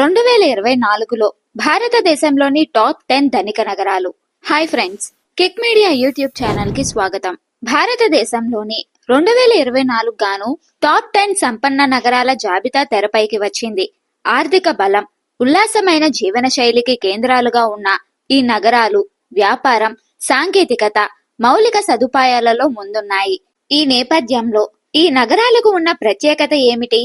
రెండు వేల ఇరవై నాలుగులో భారతదేశంలోని టాప్ టెన్ ధనిక నగరాలు. Hi friends kick media YouTube ఛానల్కి స్వాగతం. భారతదేశంలోని రెండు వేల ఇరవై నాలుగు గాను టాప్ టెన్ సంపన్న నగరాల జాబితా తెరపైకి వచ్చింది. ఆర్థిక బలం ఉల్లాసమైన జీవన శైలికి కేంద్రాలుగా ఉన్న ఈ నగరాలు వ్యాపారం సాంకేతికత మౌలిక సదుపాయాలలో ముందున్నాయి. ఈ నేపథ్యంలో ఈ నగరాలకు ఉన్న ప్రత్యేకత ఏమిటి?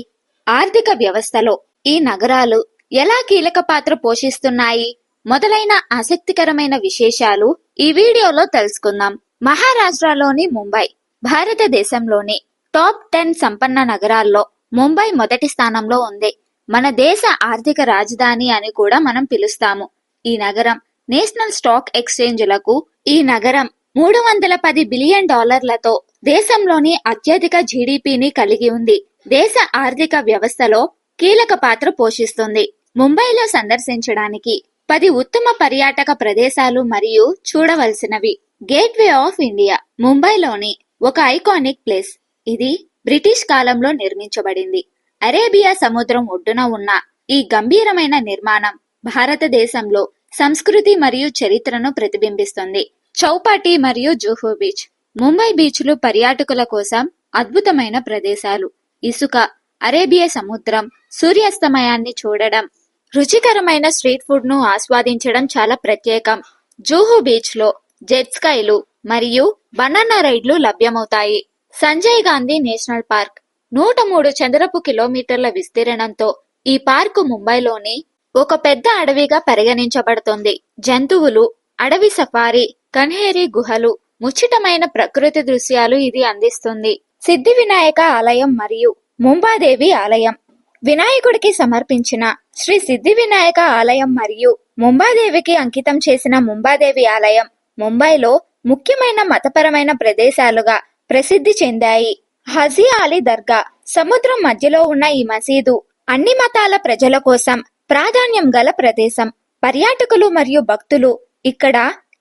ఆర్థిక వ్యవస్థలో ఈ నగరాలు ఎలా కీలక పాత్ర పోషిస్తున్నాయి? మొదలైన ఆసక్తికరమైన విశేషాలు ఈ వీడియోలో తెలుసుకుందాం. మహారాష్ట్రలోని ముంబై భారతదేశంలోని టాప్ టెన్ సంపన్న నగరాల్లో ముంబై మొదటి స్థానంలో ఉంది. మన దేశ ఆర్థిక రాజధాని అని కూడా మనం పిలుస్తాము. ఈ నగరం నేషనల్ స్టాక్ ఎక్స్చేంజ్లకు ఈ నగరం మూడు వందల పది బిలియన్ డాలర్లతో దేశంలోని అత్యధిక జీడిపిని కలిగి ఉంది. దేశ ఆర్థిక వ్యవస్థలో కీలక పాత్ర పోషిస్తుంది. ముంబైలో సందర్శించడానికి పది ఉత్తమ పర్యాటక ప్రదేశాలు మరియు చూడవలసినవి. గేట్వే ఆఫ్ ఇండియా ముంబైలోని ఒక ఐకానిక్ ప్లేస్. ఇది బ్రిటిష్ కాలంలో నిర్మించబడింది. అరేబియా సముద్రం ఒడ్డున ఉన్న ఈ గంభీరమైన నిర్మాణం భారతదేశంలో సంస్కృతి మరియు చరిత్రను ప్రతిబింబిస్తుంది. చౌపాటి మరియు జూహూ బీచ్. ముంబై బీచ్లు పర్యాటకుల కోసం అద్భుతమైన ప్రదేశాలు. ఇసుక అరేబియా సముద్రం సూర్యాస్తమయాన్ని చూడడం రుచికరమైన స్ట్రీట్ ఫుడ్ను ఆస్వాదించడం చాలా ప్రత్యేకం. జూహు బీచ్లో జెట్ స్కైలు మరియు బనానా రైడ్లు లభ్యమవుతాయి. సంజయ్ గాంధీ నేషనల్ పార్క్ నూట మూడు చదరపు కిలోమీటర్ల విస్తీర్ణంతో ఈ పార్కు ముంబైలోని ఒక పెద్ద అడవిగా పరిగణించబడుతుంది. జంతువులు అడవి సఫారీ కన్హేరి గుహలు ముచ్చటమైన ప్రకృతి దృశ్యాలు ఇది అందిస్తుంది. సిద్ధి వినాయక ఆలయం మరియు ముంబాదేవి ఆలయం. వినాయకుడికి సమర్పించిన శ్రీ సిద్ధి వినాయక ఆలయం మరియు ముంబాదేవికి అంకితం చేసిన ముంబాదేవి ఆలయం ముంబైలో ముఖ్యమైన మతపరమైన ప్రదేశాలుగా ప్రసిద్ధి చెందాయి. హజీ అలీ దర్గా సముద్రం మధ్యలో ఉన్న ఈ మసీదు అన్ని మతాల ప్రజల కోసం ప్రాధాన్యం గల ప్రదేశం. పర్యాటకులు మరియు భక్తులు ఇక్కడ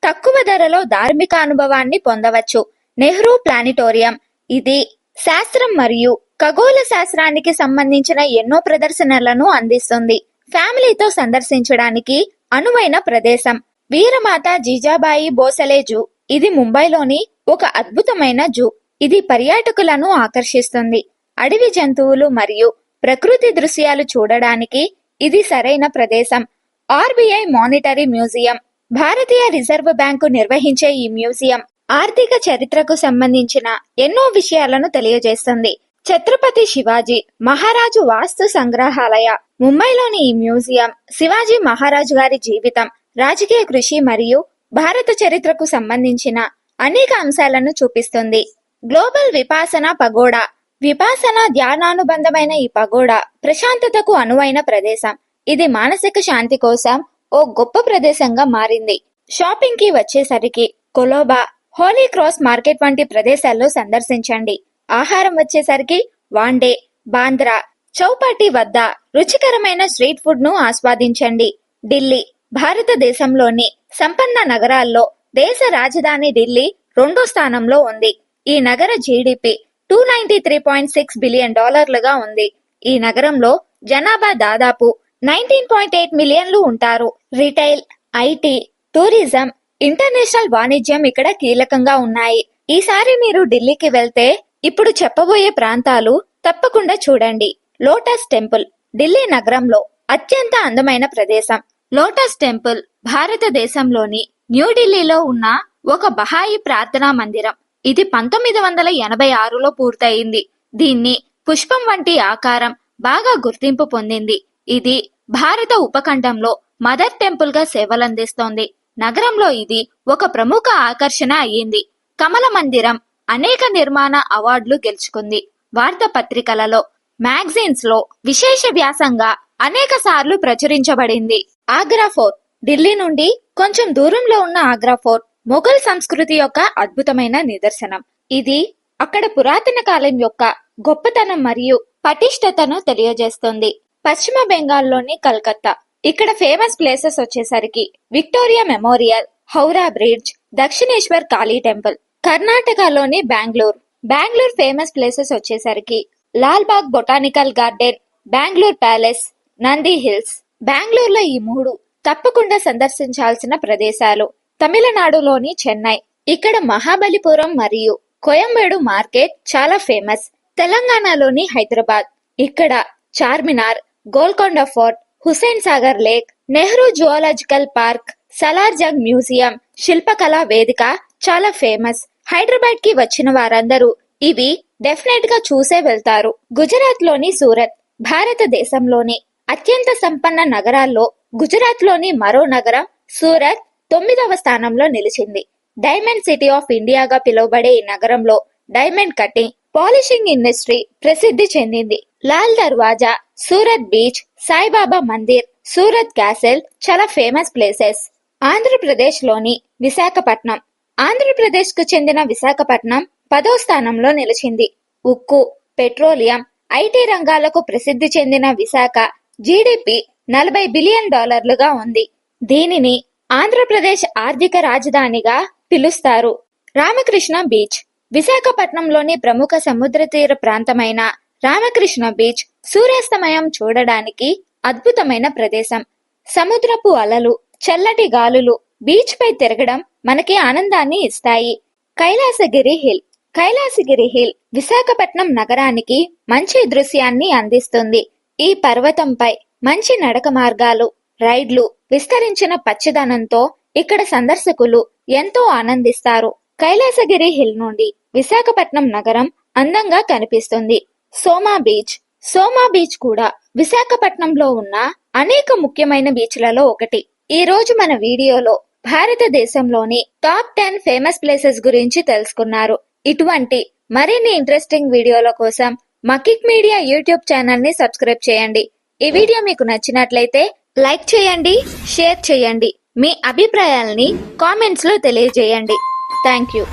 తక్కువ ధరలో ధార్మిక అనుభవాన్ని పొందవచ్చు. నెహ్రూ ప్లానిటోరియం ఇది శాస్త్రం మరియు ఖగోళ శాస్త్రానికి సంబంధించిన ఎన్నో ప్రదర్శనలను అందిస్తుంది. ఫ్యామిలీతో సందర్శించడానికి అనువైన ప్రదేశం. వీరమాత జీజాబాయి బోసలే జూ. ఇది ముంబైలోని ఒక అద్భుతమైన జూ. ఇది పర్యాటకులను ఆకర్షిస్తుంది. అడవి జంతువులు మరియు ప్రకృతి దృశ్యాలు చూడడానికి ఇది సరైన ప్రదేశం. RBI monetary museum. భారతీయ రిజర్వ్ బ్యాంకు నిర్వహించే ఈ మ్యూజియం ఆర్థిక చరిత్రకు సంబంధించిన ఎన్నో విషయాలను తెలియజేస్తుంది. ఛత్రపతి శివాజీ మహారాజు వాస్తు సంగ్రహాలయ ముంబైలోని ఈ మ్యూజియం శివాజీ మహారాజు గారి జీవితం రాజకీయ కృషి మరియు భారత చరిత్రకు సంబంధించిన అనేక అంశాలను చూపిస్తుంది. గ్లోబల్ విపాసన పగోడా విపాసన ధ్యానానుబంధమైన ఈ పగోడా ప్రశాంతతకు అనువైన ప్రదేశం. ఇది మానసిక శాంతి కోసం ఓ గొప్ప ప్రదేశంగా మారింది. షాపింగ్కి వచ్చేసరికి కొలోబా హోలీ క్రాస్ మార్కెట్ వంటి ప్రదేశాల్లో సందర్శించండి. ఆహారం వచ్చేసరికి వాండే బాంద్రా చౌపాటి వద్ద రుచికరమైన స్ట్రీట్ ఫుడ్ను ఆస్వాదించండి. ఢిల్లీ భారతదేశంలోని సంపన్న నగరాల్లో దేశ రాజధాని ఢిల్లీ రెండో స్థానంలో ఉంది. ఈ నగర GDP two ninety three point six billion డాలర్లుగా ఉంది. ఈ నగరంలో జనాభా దాదాపు నైన్టీన్ పాయింట్ ఎయిట్ మిలియన్లు ఉంటారు. రిటైల్ ఐటీ టూరిజం ఇంటర్నేషనల్ వాణిజ్యం ఇక్కడ కీలకంగా ఉన్నాయి. ఈసారి మీరు ఢిల్లీకి వెళ్తే ఇప్పుడు చెప్పబోయే ప్రాంతాలు తప్పకుండా చూడండి. లోటస్ టెంపుల్ ఢిల్లీ నగరంలో అత్యంత అందమైన ప్రదేశం. లోటస్ టెంపుల్ భారతదేశంలోని న్యూఢిల్లీలో ఉన్న ఒక బహాయి ప్రార్థనా మందిరం. ఇది పంతొమ్మిది వందల ఎనభై ఆరులో పూర్తయింది. దీన్ని పుష్పం వంటి ఆకారం బాగా గుర్తింపు పొందింది. ఇది భారత ఉపఖండంలో మదర్ టెంపుల్గా సేవలందిస్తోంది. నగరంలో ఇది ఒక ప్రముఖ ఆకర్షణ అయ్యింది. కమల మందిరం అనేక నిర్మాణ అవార్డులు గెలుచుకుంది. వార్తాపత్రికలలో మ్యాగజైన్స్లో విశేష వ్యాసంగా అనేక సార్లు ప్రచురించబడింది. ఆగ్రా ఫోర్ట్ ఢిల్లీ నుండి కొంచెం దూరంలో ఉన్న ఆగ్రా ఫోర్ట్ మొఘల్ సంస్కృతి యొక్క అద్భుతమైన నిదర్శనం. ఇది అక్కడ పురాతన కాలం యొక్క గొప్పతనం మరియు పటిష్టతను తెలియజేస్తుంది. పశ్చిమ బెంగాల్లోని కల్కత్తా. ఇక్కడ ఫేమస్ ప్లేసెస్ వచ్చేసరికి Victoria Memorial Howrah bridge Dakshineswar Kali temple. కర్ణాటకలోని బెంగళూరు. బెంగళూరు ఫేమస్ ప్లేసెస్ వచ్చేసరికి Lalbagh botanical garden Bengaluru palace Nandi hills. బెంగళూరులో ఈ మూడు తప్పకుండా సందర్శించాల్సిన ప్రదేశాలు తమిళనాడులోని చెన్నై. ఇక్కడ మహాబలిపురం మరియు కోయంబేడు మార్కెట్ చాలా ఫేమస్ తెలంగాణలోని హైదరాబాద్. ఇక్కడ Charminar Golconda fort Hussain Sagar lake Nehru zoological park Salarjung museum Shilpakala Vedika చాలా ఫేమస్ హైదరాబాద్కి వచ్చిన వారందరూ ఇవి డెఫినెట్గా చూసే వెళ్తారు. గుజరాత్లోని సూరత్ భారతదేశంలోని అత్యంత సంపన్న నగరాల్లో గుజరాత్లోని మరో నగరం సూరత్ తొమ్మిదవ స్థానంలో నిలిచింది. డైమండ్ సిటీ ఆఫ్ ఇండియాగా పిలువబడే ఈ నగరంలో డైమండ్ కటింగ్ పాలిషింగ్ ఇండస్ట్రీ ప్రసిద్ధి చెందింది. లాల్ దర్వాజా సూరత్ బీచ్ సాయిబాబా మందిర్ సూరత్ క్యాసెల్ చాలా ఫేమస్ ప్లేసెస్ ఆంధ్రప్రదేశ్లోని విశాఖపట్నం ఆంధ్రప్రదేశ్కు చెందిన విశాఖపట్నం పదో స్థానంలో నిలిచింది. ఉక్కు పెట్రోలియం ఐటీ రంగాలకు ప్రసిద్ధి చెందిన విశాఖ జీడిపి నలభై బిలియన్ డాలర్లుగా ఉంది. దీనిని ఆంధ్రప్రదేశ్ ఆర్థిక రాజధానిగా పిలుస్తారు. రామకృష్ణ బీచ్ విశాఖపట్నంలోని ప్రముఖ సముద్ర తీర ప్రాంతమైన రామకృష్ణ బీచ్ సూర్యాస్తమయం చూడడానికి అద్భుతమైన ప్రదేశం. సముద్రపు అలలు చల్లటి గాలులు బీచ్ పై తిరగడం మనకి ఆనందాన్ని ఇస్తాయి. కైలాసగిరి హిల్. కైలాసగిరి హిల్ విశాఖపట్నం నగరానికి మంచి దృశ్యాన్ని అందిస్తుంది. ఈ పర్వతంపై మంచి నడక మార్గాలు రైడ్లు విస్తరించిన పచ్చదనంతో ఇక్కడ సందర్శకులు ఎంతో ఆనందిస్తారు. కైలాసగిరి హిల్ నుండి విశాఖపట్నం నగరం అందంగా కనిపిస్తుంది. సోమా బీచ్. సోమా బీచ్ కూడా విశాఖపట్నంలో ఉన్న అనేక ముఖ్యమైన బీచ్లలో ఒకటి. ఈ రోజు మన వీడియోలో భారతదేశంలోని టాప్ టెన్ ఫేమస్ ప్లేసెస్ గురించి తెలుసుకున్నారు. ఇటువంటి మరిన్ని ఇంట్రెస్టింగ్ వీడియోల కోసం మకిక్ మీడియా యూట్యూబ్ ఛానల్ని సబ్స్క్రైబ్ చేయండి. ఈ వీడియో మీకు నచ్చినట్లయితే లైక్ చేయండి షేర్ చేయండి. మీ అభిప్రాయాల్ని కామెంట్స్లో తెలియజేయండి. Thank you.